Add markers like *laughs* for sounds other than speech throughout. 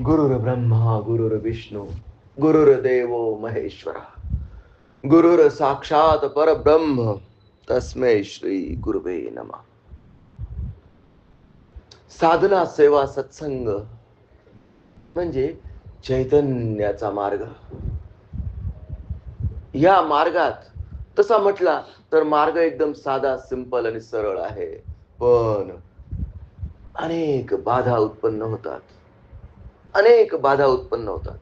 गुरुर ब्रह्मा गुरुर विष्णू गुरुर्देव महेश्वरा गुरुर साक्षात परब्रह्म तस्मे श्री गुरुवे नमः. साधना सेवा सत्संग म्हणजे चैतन्याचा मार्ग. या मार्गात तसा म्हटला तर मार्ग एकदम साधा सिंपल आणि सरळ आहे. पण अनेक बाधा उत्पन्न होतात. अनेक बाधा उत्पन्न होतात.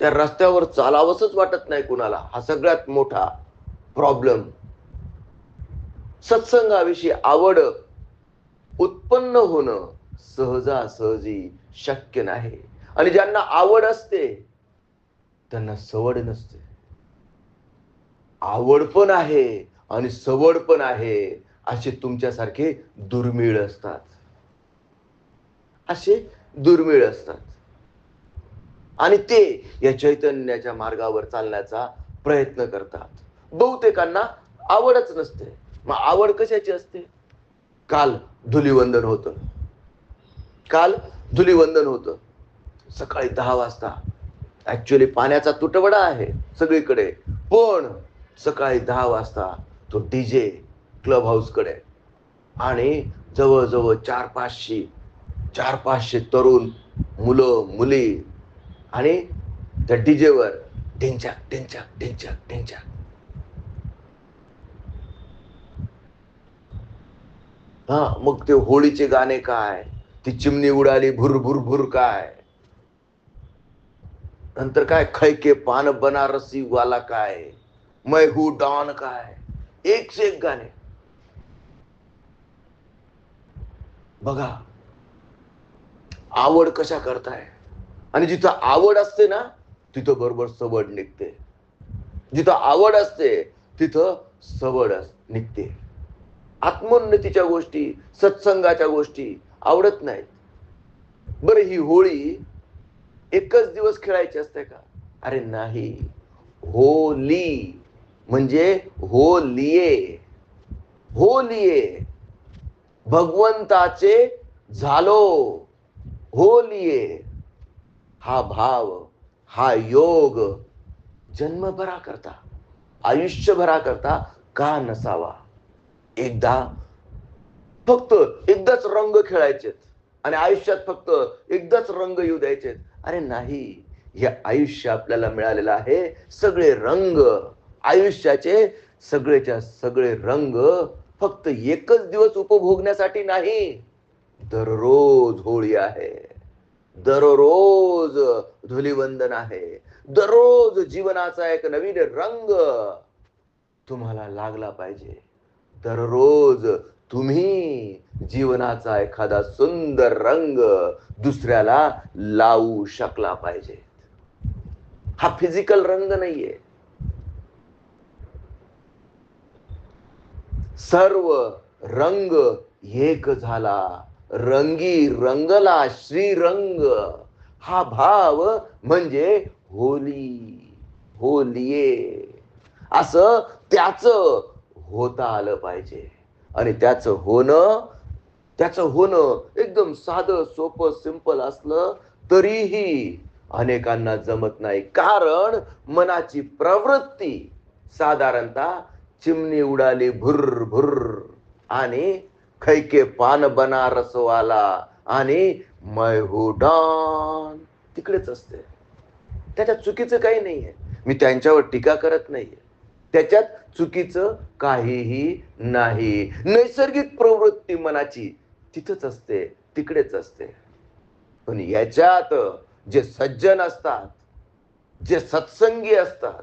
त्या रस्त्यावर चालावंसच वाटत नाही कुणाला. हा सगळ्यात मोठा प्रॉब्लेम सत्संगाविषयी आवड उत्पन्न होणं सहजासहजी शक्य नाही. आणि ज्यांना आवड असते त्यांना सवड नसते. आवड पण आहे आणि सवड पण आहे असे तुमच्यासारखे दुर्मिळ असतात. असे दुर्मिळ असतात. आणि ते या चैतन्याच्या मार्गावर चालण्याचा प्रयत्न करतात. बहुतेकांना आवडच नसते. मग आवड कशाची असते? काल धुलिवंदन होतं. काल धुलिवंदन होतं. सकाळी दहा वाजता. ऍक्च्युली पाण्याचा तुटवडा आहे सगळीकडे. पण सकाळी दहा वाजता तो डीजे क्लब हाऊसकडे आणि जवळजवळ चार पाचशे चार पाचशे तरुण मुलं मुली आणि त्या डीजेवर ढिंचाक ढिंचाक ढिंचाक ढिंचाक. हा मग ते होळीचे गाणे काय? ती चिमणी उडाली भुर भुर भुर काय? नंतर काय? खैके पान बनारसी वाला काय? मै हू डॉन काय? एक से एक गाणे. बघा आवड कशा करताय? आणि जिथं आवड असते ना तिथं बरोबर सवड निघते. जिथं आवड असते तिथं सवड अस- निघते. आत्मोन्नतीच्या गोष्टी सत्संगाच्या गोष्टी आवडत नाहीत. बरं ही होळी एकच दिवस खेळायची असते का? अरे नाही. होली म्हणजे हो लिये हो लिये भगवंताचे झालो. होलिये हा भाव हा योग जन्मभरा करता आयुष्यभरा करता का नसावा? एकदा फक्त एकदाच रंग खेळायचेत आणि आयुष्यात फक्त एकदाच रंग येऊ द्यायचेत. अरे नाही हे आयुष्य आपल्याला मिळालेलं आहे सगळे रंग. आयुष्याचे सगळेच्या सगळे रंग फक्त एकच दिवस उपभोगण्यासाठी नाही. दररोज होळी आहे. दररोज धुलिवंदन आहे. दररोज जीवनाचा एक नवीन रंग तुम्हाला लागला पाहिजे. दररोज तुम्ही जीवनाचा एखादा सुंदर रंग दुसऱ्याला लावू शकला पाहिजे. हा फिजिकल रंग नाहीये. सर्व रंग एक झाला. रंगी रंगला श्रीरंग. हा भाव म्हणजे होली होलिये. असं त्याच होता आलं पाहिजे. आणि त्याचं होणं त्याचं होणं एकदम साधं सोपं सिंपल असलं तरीही अनेकांना जमत नाही. कारण मनाची प्रवृत्ती साधारणतः चिमणी उडाली भुर्र भुर्र आणि खैके पान बनारसवाला आणि मैहुडान. तिकडेच असते. त्याच्यात चुकीचं काही नाहीये. मी त्यांच्यावर टीका करत नाहीये. त्याच्यात चुकीचं काहीही नाही. नैसर्गिक प्रवृत्ती मनाची तिथंच असते तिकडेच असते. पण याच्यात जे सज्जन असतात जे सत्संगी असतात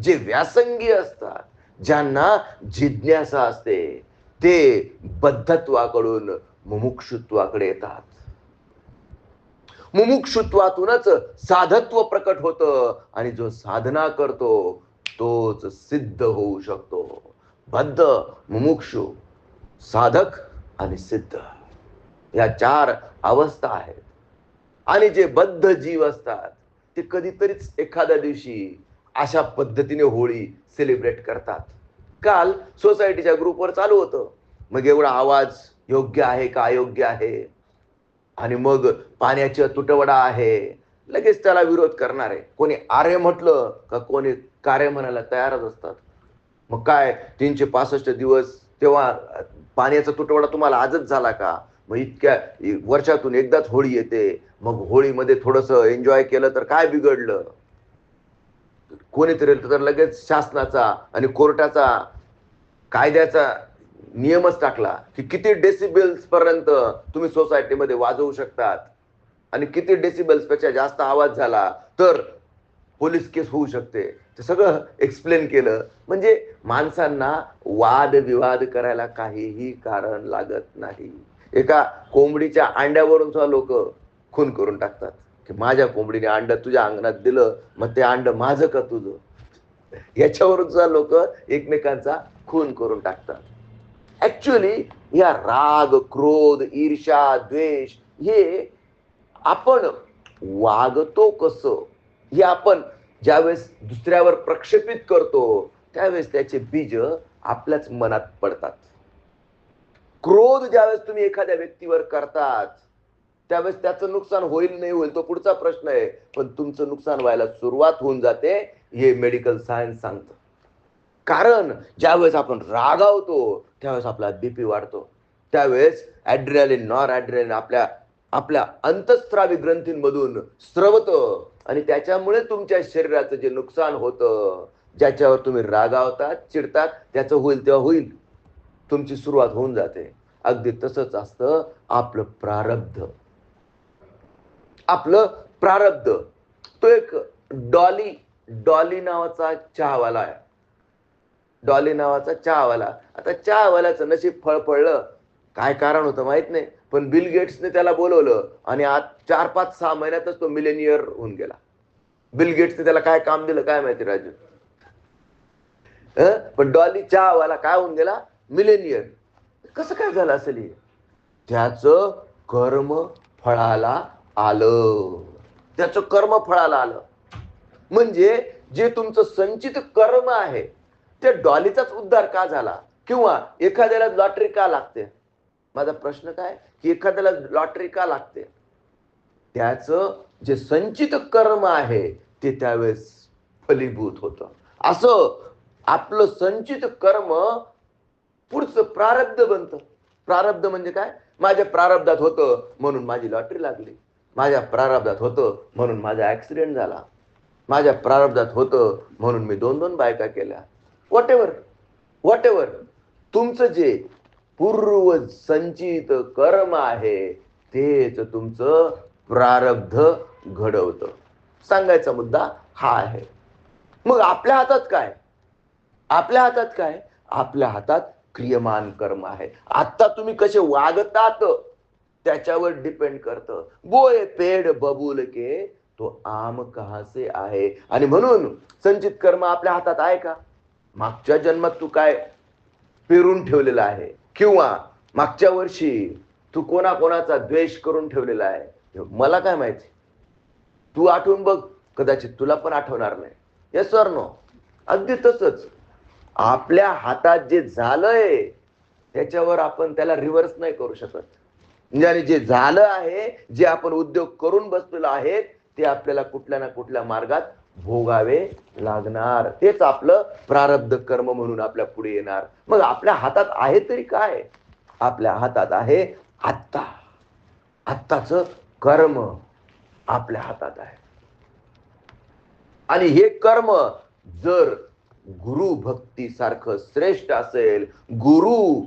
जे व्यासंगी असतात ज्यांना जिज्ञासा असते ते बद्धत्वाकडून मुमुक्षुत्वाकडे येतात. मुमुक्षुत्वातूनच साधत्व प्रकट होतं आणि जो साधना करतो तोच सिद्ध होऊ शकतो. बद्ध मुमुक्षु साधक आणि सिद्ध. या चार अवस्था आहेत. आणि जे बद्ध जीव असतात ते कधीतरीच एखाद्या दिवशी अशा पद्धतीने होळी सेलिब्रेट करतात. काल सोसायटीच्या ग्रुपवर चालू होतं. मग एवढा आवाज योग्य आहे का अयोग्य आहे? आणि मग पाण्याचा तुटवडा आहे. लगेच त्याला विरोध करणार. आहे कोणी आरे म्हटलं का कोणी कार्य म्हणायला तयारच असतात? मग काय तीनशे पासष्ट दिवस तेव्हा पाण्याचा तुटवडा तुम्हाला आजच झाला का? मग इतक्या वर्षातून एकदाच होळी येते. मग होळीमध्ये थोडस एन्जॉय केलं तर काय बिघडलं? कोणीतरी तर लगेच शासनाचा आणि कोर्टाचा कायद्याचा नियमच टाकला की किती डेसिबल्स पर्यंत तुम्ही सोसायटीमध्ये वाजवू शकतात आणि किती डेसिबल्सपेक्षा जास्त आवाज झाला तर पोलीस केस होऊ शकते. ते सगळं एक्सप्लेन केलं. म्हणजे माणसांना वादविवाद करायला काहीही कारण लागत नाही. एका कोंबडीच्या अंड्यावरून सुद्धा लोक खून करून टाकतात. की माझ्या कोंबडीने अंड तुझ्या अंगणात दिलं मग ते अंड माझं का तुझं? याच्यावरून सुद्धा लोक एकमेकांचा खून करून टाकतात. ऍक्च्युली या राग क्रोध ईर्षा द्वेष हे आपण वागतो कसं? हे आपण ज्यावेळेस दुसऱ्यावर प्रक्षेपित करतो त्यावेळेस त्याचे बीज आपल्याच मनात पडतात. क्रोध ज्यावेळेस तुम्ही एखाद्या व्यक्तीवर करतात त्यावेळेस त्याचं नुकसान होईल नाही होईल तो पुढचा प्रश्न आहे. पण तुमचं नुकसान व्हायला सुरुवात होऊन जाते हे मेडिकल सायन्स सांगतं. कारण ज्यावेळेस आपण रागावतो त्यावेळेस आपला बीपी वाढतो. त्यावेळेस ऍड्रिनालिन नॉन ऍड्रिनालिन आपल्या आपल्या अंतस्त्रावी ग्रंथींमधून स्रवतं. आणि त्याच्यामुळे तुमच्या शरीराचं जे नुकसान होतं ज्याच्यावर तुम्ही रागावतात चिडतात त्याचं होईल तेव्हा होईल. तुमची सुरुवात होऊन जाते. अगदी तसंच असतं आपलं प्रारब्ध. आपलं प्रारब्ध. तो एक डॉली डॉली नावाचा चहावाला आहे. डॉली नावाचा चहावाला. आता चहावाल्याचं नशीब फळ पडलं. काय कारण होतं माहीत नाही. पण बिल गेट्सने त्याला बोलवलं आणि आज चार पाच सहा महिन्यातच तो मिलेनियर होऊन गेला. बिल गेट्सने त्याला काय काम दिलं काय माहिती राजू? पण डॉली चहावाला काय होऊन गेला? मिलेनियर. कसं काय झालं असेल हे? त्याचं कर्म फळाला आलं. त्याचं कर्म फळाला आलं. म्हणजे जे तुमचं संचित कर्म आहे त्या डॉलीचाच उद्धार का झाला? किंवा एखाद्याला लॉटरी का लागते? माझा प्रश्न काय? की एखाद्याला लॉटरी का लागते? त्याचं जे संचित कर्म आहे ते त्यावेळेस फलीभूत होतं. असं आपलं संचित कर्म पुढचं प्रारब्ध बनतं. प्रारब्ध म्हणजे काय? माझ्या प्रारब्धात होतं म्हणून माझी लॉटरी लागली. माझ्या प्रारब्धात होतं म्हणून माझा ऍक्सिडेंट झाला. माझ्या प्रारब्धात होतं म्हणून मी दोन दोन बायका केल्या. वॉट एव्हर वॉट एव्हर तुमचं जे पूर्व संचित कर्म आहे तेच तुमचं प्रारब्ध घडवतं. सांगायचा मुद्दा हा आहे. मग आपल्या हातात काय? आपल्या हातात काय? आपल्या हातात क्रियमान कर्म आहे. आता तुम्ही कसे वागतात त्याच्यावर डिपेंड करतं. बोय पेड बबूल के तो आम कहासे आहे? आणि म्हणून संचित कर्म आपल्या हातात आहे का? मागच्या जन्मात तू काय पेरून ठेवलेला आहे? किंवा मागच्या वर्षी तू कोणा कोणाचा द्वेष करून ठेवलेला आहे? मला काय माहिती? तू आठवून बघ कदाचित तुला पण आठवणार नाही. येस सर नो अगदी तसंच. आपल्या हातात जे झालंय त्याच्यावर आपण त्याला रिव्हर्स नाही करू शकत. आणि जे झालं आहे जे आपण उद्योग करून बसलेलो आहेत ते आपल्याला कुठल्या ना कुठल्या मार्गात भोगावे लागणार. तेच आपलं प्रारब्ध कर्म म्हणून आपल्या पुढे येणार. मग आपल्या हातात आहे तरी काय? आपल्या हातात आहे आत्ता. आत्ताच कर्म आपल्या हातात आहे. आणि हे कर्म जर गुरु भक्ती सारखं श्रेष्ठ असेल गुरु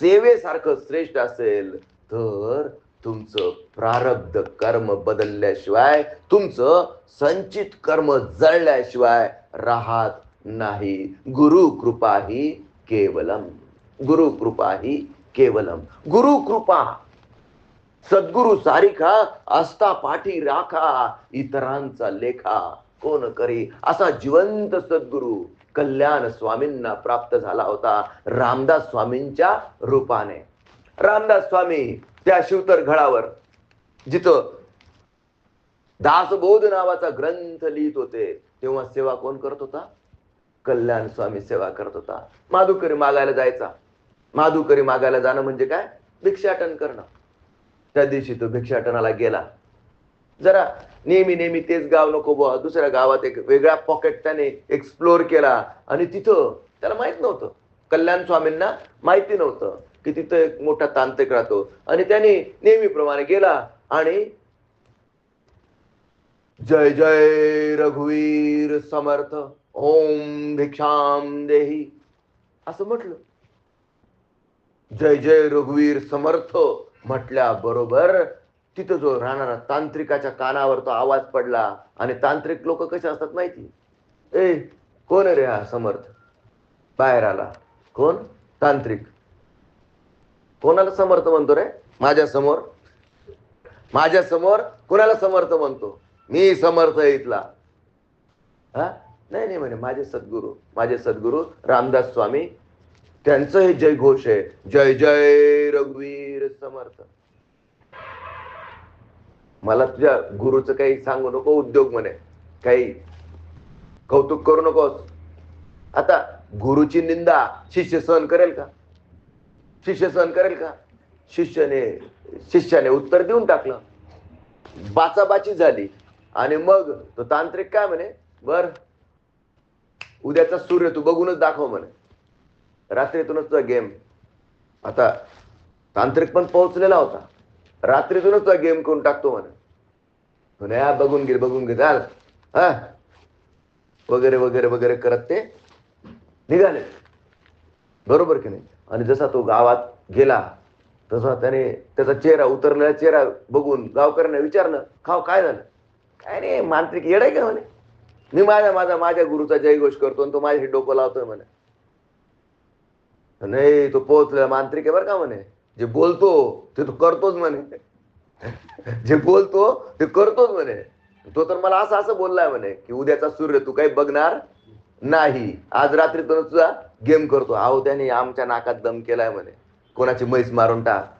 सेवेसारखं श्रेष्ठ असेल तर तुमचं प्रारब्ध कर्म बदलल्याशिवाय तुमचं संचित कर्म जळल्याशिवाय राहत नाही. गुरु कृपा ही केवलम. गुरु कृपा ही केवलम. गुरु कृपा. सद्गुरु सारिखा असता पाठी राखा इतरांचा लेखा. कोण करी? असा जिवंत सद्गुरु कल्याण स्वामींना प्राप्त झाला होता रामदास स्वामींच्या रूपाने. रामदास स्वामी त्या शिवतर घडावर जिथं दासबोध नावाचा ग्रंथ लिहित होते तेव्हा सेवा कोण करत होता? कल्याण स्वामी सेवा करत होता. माधुकरी मागायला जायचा. माधुकरी मागायला जाणं म्हणजे काय? भिक्षाटन करणं. त्या दिवशी तो भिक्षाटनाला गेला. जरा नेहमी नेहमी तेच गाव नको बुवा दुसऱ्या गावात एक वेगळा पॉकेट त्याने एक्सप्लोर केला. आणि तिथं त्याला माहीत नव्हतं. कल्याण स्वामींना माहिती नव्हतं. की तिथं एक मोठा तांत्रिक राहतो. आणि त्याने नेहमीप्रमाणे गेला आणि जय जय रघुवीर समर्थ ओम भिक्षाम देही. असं म्हटलं. जय जय रघुवीर समर्थ म्हटल्या बरोबर तिथं जो राहणारा तांत्रिकाच्या कानावर तो आवाज पडला. आणि तांत्रिक लोक कसे असतात माहिती? ए कोण रे हा समर्थ? बाहेर आला. कोण? तांत्रिक. कोणाला समर्थ म्हणतो रे? माझ्यासमोर? माझ्यासमोर कोणाला समर्थ म्हणतो? मी समर्थ आहे इथला. हा? नाही नाही म्हणे माझे सद्गुरू. माझे सद्गुरू रामदास स्वामी. त्यांचं हे जय घोष आहे. जय जय रघुवीर समर्थ. मला तुझ्या गुरुचं काही सांगू नको उद्योग म्हणे. काही कौतुक करू नकोस. आता गुरुची निंदा शिष्य सहन करेल का? शिष्य सहन करेल का? शिष्याने शिष्याने उत्तर देऊन टाकलं. बाचाबाची झाली. आणि मग तो तांत्रिक काय म्हणे? बर उद्याचा सूर्य तू बघूनच दाखव म्हणे. रात्रीतूनच तुझा गेम आता तांत्रिक पण पोहोचलेला होता. रात्रीतूनच तो गेम करून टाकतो म्हणे. म्हणे बघून घे बघून घे चाल हा? वगैरे वगैरे वगैरे करत ते निघाले. बरोबर की नाही? आणि जसा तो गावात गेला तसा त्याने त्याचा चेहरा उतरलेला चेहरा बघून गावकऱ्यांना विचारलं खाव काय झालं? काय नाही मांत्रिक येडाय का? म्हणे. मी माझ्या माझा माझ्या गुरुचा जयघोष करतो आणि तो माझ्या डोकं लावतोय म्हणे. नाही तो पोहोचलेला मांत्रिक आहे बरं का म्हणे. जे बोलतो ते तो करतोच म्हणे. *laughs* जे बोलतो ते करतोच म्हणे. तो तर मला असं असं बोललाय म्हणे की उद्याचा सूर्य तू काही बघणार नाही. आज रात्री तर तुझा गेम करतो. अहो त्याने आमच्या नाकात दम केलाय म्हणे. कोणाची म्हैस मारून टाक.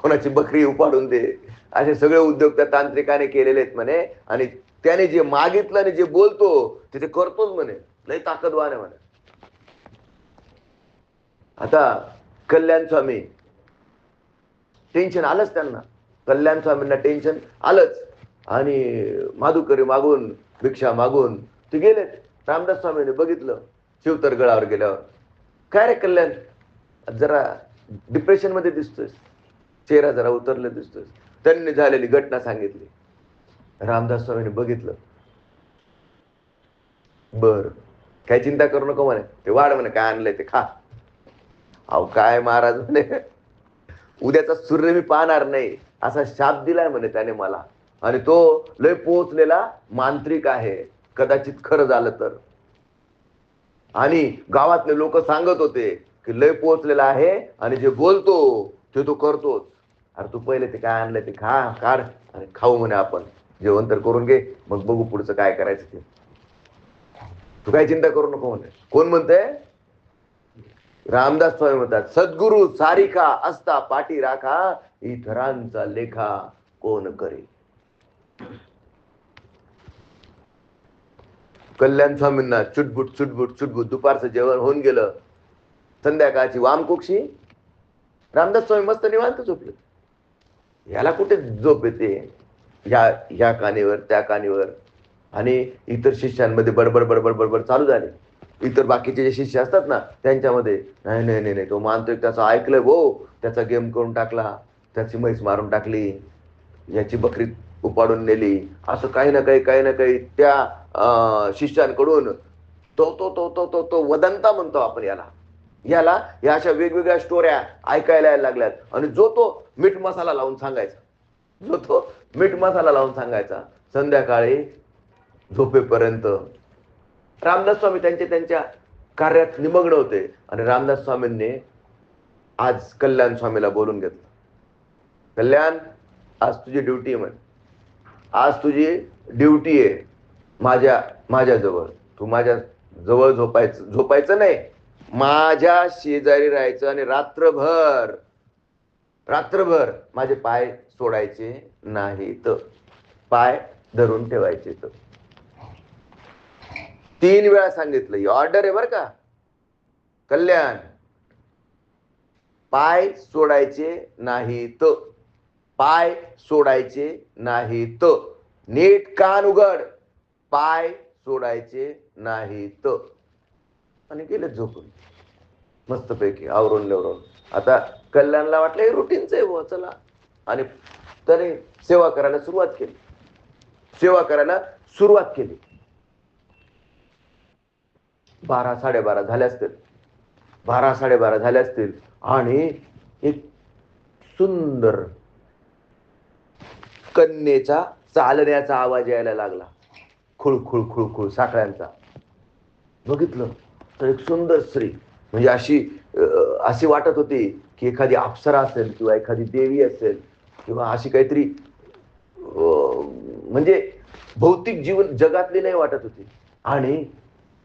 कोणाची बकरी उपाडून दे. असे सगळे उद्योग त्या तांत्रिकाने केलेले आहेत म्हणे. आणि त्याने जे मागितलं आणि जे बोलतो ते ते करतोच म्हणे. लय ताकदवान आहे म्हणे. आता कल्याण स्वामी टेन्शन आलंच त्यांना. कल्याण स्वामींना टेन्शन आलंच. आणि माधुकरी मागून भिक्षा मागून ते गेलेत. रामदास स्वामीने बघितलं. शिवतर गळावर गेल्यावर. काय रे कल्याण? जरा डिप्रेशनमध्ये दिसतोय चेहरा जरा उतरला दिसतोय त्यांनी झालेली घटना सांगितली. रामदास स्वामीने बघितलं. बर. काय चिंता करू नको म्हणे. ते वाढ म्हणे काय आणलंय ते खा. अहो काय महाराज म्हणे. उद्याचा सूर्य मी पाहणार नाही. असा शाप दिलाय म्हणे त्याने मला. आणि तो लय पोहोचलेला मांत्रिक आहे. कदाचित खरं झालं तर. आणि गावातले लोक सांगत होते की लय पोहोचलेला आहे आणि जे बोलतो ते तो करतोच. अरे तू पहिले ते काय आणलं ते खा काढ आणि खाऊ म्हणे आपण. जेवण तर करून घे मग बघू पुढचं काय करायचं ते. तू काय चिंता करू नको म्हणे. कोण म्हणते रामदास स्वामी म्हणतात सद्गुरु सारिका असता पाठी राखा इतरांचा लेखा कोण करे कल्याण स्वामींना चुटबुट चुटबुट चुटबुट दुपारचं जेवण होऊन गेलं. संध्याकाळची वामकुक्षी रामदास स्वामी मस्त निवांत झोपले. याला कुठे झोप येते? ह्या ह्या कानीवर त्या कानीवर. आणि इतर शिष्यांमध्ये बडबड बडबड बडबड चालू झाले. इतर बाकीचे जे शिष्य असतात ना त्यांच्यामध्ये नाही नाही नाही नाही तो मानतोय त्याचं ऐकलंय हो. त्याचा गेम करून टाकला. त्याची म्हैस मारून टाकली. याची बकरी उपाडून नेली. असं काही ना काही काही ना काही त्या अं, शिष्यांकडून तो तो तो तो तो तो वदंता म्हणतो आपण याला. याला या अशा वेगवेगळ्या स्टोऱ्या ऐकायला यायला लागल्यात. आणि जो तो मीठ मसाला लावून सांगायचा. जो तो मीठ मसाला लावून सांगायचा संध्याकाळी झोपेपर्यंत. रामदास स्वामी त्यांच्या त्यांच्या कार्यात निमग्न होते. आणि रामदास स्वामींनी आज कल्याण स्वामीला बोलून घेतलं. कल्याण आज तुझी ड्युटी म्हण. आज तुझी ड्युटी आहे माझ्या माझ्याजवळ तू माझ्या जवळ झोपायचं झोपायचं नाही. माझ्या शेजारी राहायचं आणि रात्रभर रात्रभर माझे पाय सोडायचे नाहीत. पाय धरून ठेवायचे तर तीन वेळा सांगितलं ही ऑर्डर आहे बर का. कल्याण पाय सोडायचे नाहीत. पाय सोडायचे नाहीत. नीट कान उघड पाय सोडायचे नाहीत. आणि गेले झोपून. मस्तपैकी आवरून लेवरून आता कल्याणला वाटलं हे रुटीनच आहे बुवा चला. आणि त्याने सेवा करायला सुरुवात केली. सेवा करायला सुरुवात केली. बारा साडेबारा झाले असतील. बारा साडेबारा झाले असतील. आणि एक सुंदर कन्येचा चालण्याचा आवाज यायला लागला. खुळ खुळ खुळ खुळ साखळ्यांचा. बघितलं तर एक सुंदर स्त्री. म्हणजे अशी अशी वाटत होती की एखादी अप्सरा असेल किंवा एखादी देवी असेल किंवा अशी काहीतरी अं, म्हणजे भौतिक जीवन जगातली नाही वाटत होती. आणि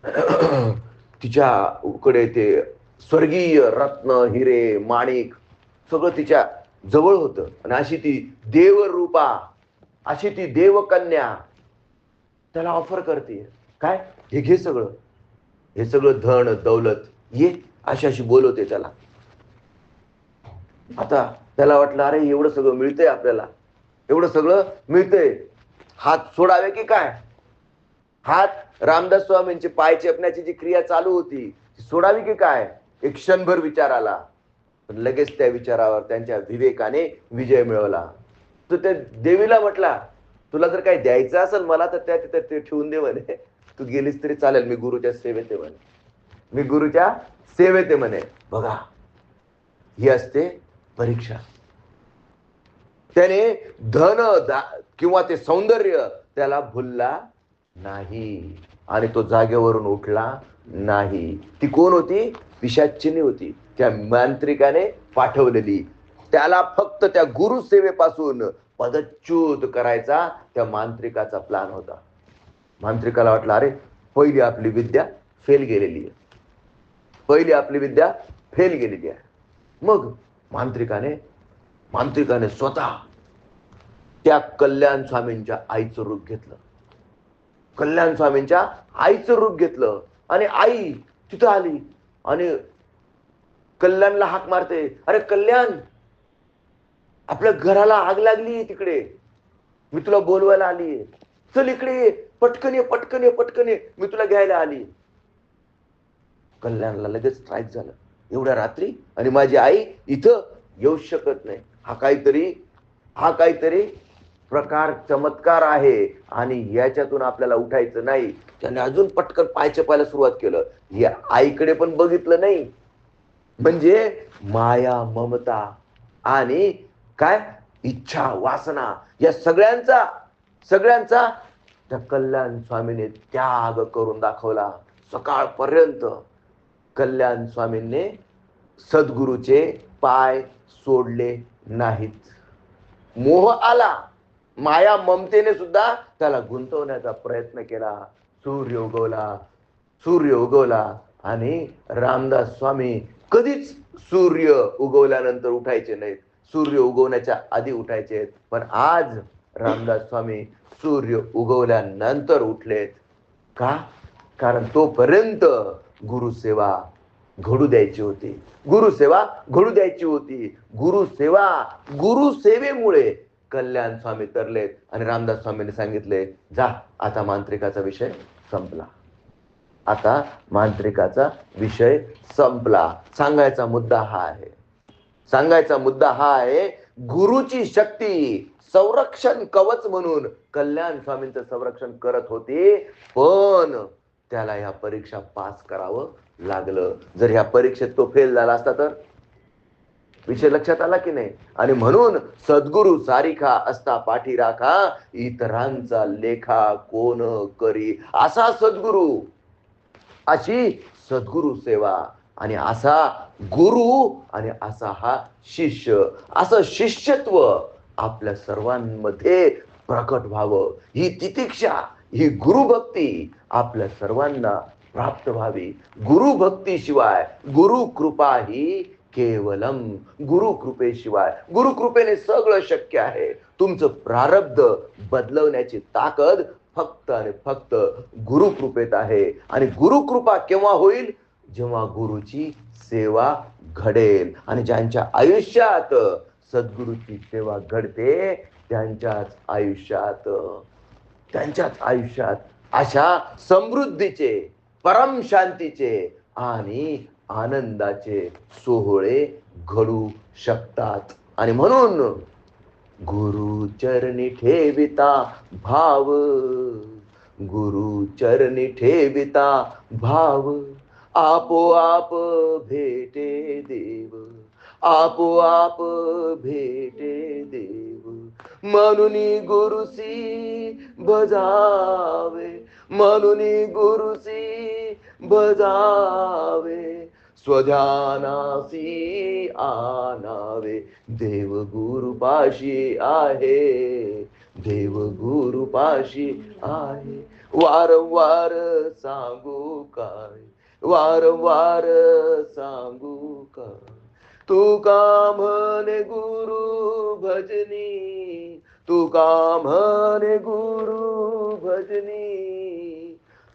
*clears throat* तिच्याकडे ते स्वर्गीय रत्न हिरे माणिक सगळं तिच्या जवळ होतं. आणि अशी ती देवरूपा अशी ती देवकन्या त्याला ऑफर करते. काय? हे घे सगळं. हे सगळं धन दौलत ये. अशी अशी बोलवते त्याला. आता त्याला वाटलं अरे एवढं सगळं मिळतंय आपल्याला. एवढं सगळं मिळतंय. हात सोडावे की काय? हात रामदास स्वामींची पाय चेपण्याची जी क्रिया चालू होती ती सोडावी की काय? एक क्षणभर विचार आला पण लगेच त्या विचारावर त्यांच्या विवेकाने विजय मिळवला. तर त्या देवीला म्हटला तुला जर काही द्यायचं असेल मला तर त्या तिथे ते ठेवून दे म्हणे. तू गेलीस तरी चालेल मी गुरुच्या सेवेत आहे म्हणे. मी गुरुच्या सेवेत आहे म्हणे. बघा ही असते परीक्षा. त्याने धन दा- किंवा ते सौंदर्य त्याला भुलला नाही. आणि तो जागेवरून उठला नाही. ती कोण होती? पिशाचिनी होती. त्या मांत्रिकाने पाठवलेली. त्याला फक्त त्या गुरुसेवेपासून पदच्युत करायचा त्या मांत्रिकाचा प्लान होता. मांत्रिकाला वाटलं अरे पहिली आपली विद्या फेल गेलेली आहे. पहिली आपली विद्या फेल गेलेली आहे. मग मांत्रिकाने मांत्रिकाने स्वतः त्या कल्याण स्वामींच्या आईचं रूप घेतलं. कल्याण स्वामींच्या आईचं रूप घेतलं. आणि आई तिथं आली आणि कल्याणला हाक मारते. अरे कल्याण आपल्या घराला आग लागली तिकडे. मी तुला बोलवायला आली चल इकडे ये. पटकन ये पटकन ये पटकन ये. मी तुला घ्यायला आली कल्याणला लगेच स्ट्राईक झालं. एवढ्या रात्री आणि माझी आई इथं येऊ शकत नाही. हा काहीतरी हा काहीतरी प्रकार चमत्कार आहे आणि याच्यातून आपल्याला उठायचं नाही. त्याने अजून पटकन पाय चपायला सुरुवात केलं. या आईकडे पण बघितलं नाही. म्हणजे माया ममता आणि काय? इच्छा वासना या सगळ्यांचा सगळ्यांचा त्या कल्याण स्वामीने त्याग करून दाखवला सकाळपर्यंत. कल्याण स्वामींनी सद्गुरूचे पाय सोडले नाहीत. मोह आला. माया ममतेने सुद्धा त्याला गुंतवण्याचा प्रयत्न केला. सूर्य उगवला सूर्य उगवला आणि रामदास स्वामी कधीच सूर्य उगवल्यानंतर उठायचे नाहीत. सूर्य उगवण्याच्या आधी उठायचे पण आज रामदास स्वामी सूर्य उगवल्यानंतर उठलेत. का? कारण तोपर्यंत गुरुसेवा घडू द्यायची होती. गुरुसेवा घडू द्यायची होती. गुरुसेवा गुरुसेवेमुळे कल्याण स्वामी तरलेत आणि रामदास स्वामींनी सांगितले जा आता मांत्रिकाचा विषय संपला. आता मांत्रिकाचा विषय संपला. सांगायचा मुद्दा हा आहे. सांगायचा मुद्दा हा आहे गुरुची शक्ती संरक्षण कवच म्हणून. कल्याण स्वामींचं संरक्षण करत होती पण त्याला ह्या परीक्षा पास करावं लागलं. जर ह्या परीक्षेत तो फेल झाला असता तर? विषय लक्षात आला की नाही? आणि म्हणून सद्गुरु सारिखा असता पाठी राखा इतरांचा लेखा कोण करी? असा सद्गुरु. अशी सद्गुरु सेवा. आणि असा गुरु आणि असा हा शिष्य. असं शिष्यत्व आपल्या सर्वांमध्ये प्रकट व्हावं. ही तितिक्षा ही गुरुभक्ती आपल्या सर्वांना प्राप्त व्हावी. गुरुभक्तीशिवाय गुरु कृपा ही केवलम गुरु कृपेशिवाय गुरु कृपेने सगळं शक्य आहे. तुमचं प्रारब्ध बदलवण्याची ताकद फक्त आणि फक्त गुरु कृपेत आहे. आणि गुरु कृपा केव्हा होईल? जेव्हा गुरुची सेवा घडेल. आणि ज्यांच्या आयुष्यात सद्गुरूची सेवा घडते त्यांच्याच आयुष्यात त्यांच्याच आयुष्यात अशा समृद्धीचे परम शांतीचे आणि आनंदाचे सोहळे घडू शकतात. आणि म्हणून गुरु चरणी ठेविता भाव. गुरु चरणी ठेविता भाव. आपोआप भेटे देव. आपोआप भेटे देव. म्हणून गुरुसी भजावे म्हणून गुरुसी भजावे स्वध्यानासी आनावे देव गुरुपाशी आहे. देव गुरुपाशी आहे. वारंवार सांगू काय? वारंवार सांगू काय? तू का म्हणे गुरु भजनी? तू का म्हणे गुरु भजनी?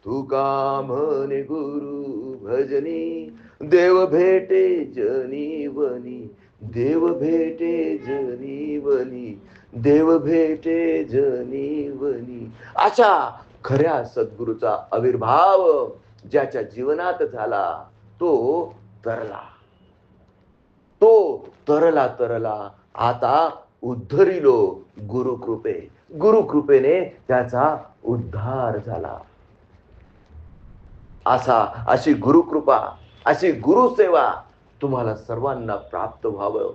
तू का म्हणे गुरु भजनी? देव भेटे जनीवनी देव भेटे जनीवनी देव भेटे जनीवनी. अशा खऱ्या सद्गुरूचा आविर्भाव ज्याच्या जीवनात झाला तो तरला. तो तरला तरला आता उद्धरिलो गुरुकृपे. गुरुकृपेने त्याचा उद्धार झाला. असा अशी गुरुकृपा अशी गुरुसेवा तुम्हाला सर्वांना प्राप्त व्हावं.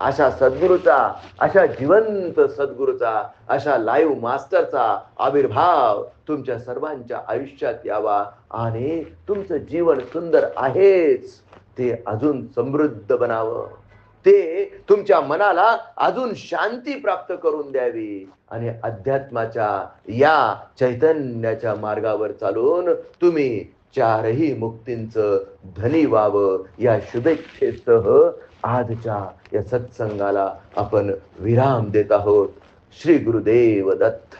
अशा सद्गुरूचा अशा जिवंत सद्गुरूचा अशा लाईव्ह मास्टरचा आविर्भाव तुमच्या सर्वांच्या आयुष्यात यावा आणि तुमचं जीवन सुंदर आहेच ते अजून समृद्ध बनावं. ते तुमच्या मनाला अजून शांती प्राप्त करून द्यावी आणि अध्यात्माच्या या चैतन्याच्या मार्गावर चालून तुम्ही चारही मुक्तींचं धनी व्हावं या शुभेच्छेसह आजच्या या सत्संगाला आपण विराम देत आहोत. श्री गुरुदेव दत्त.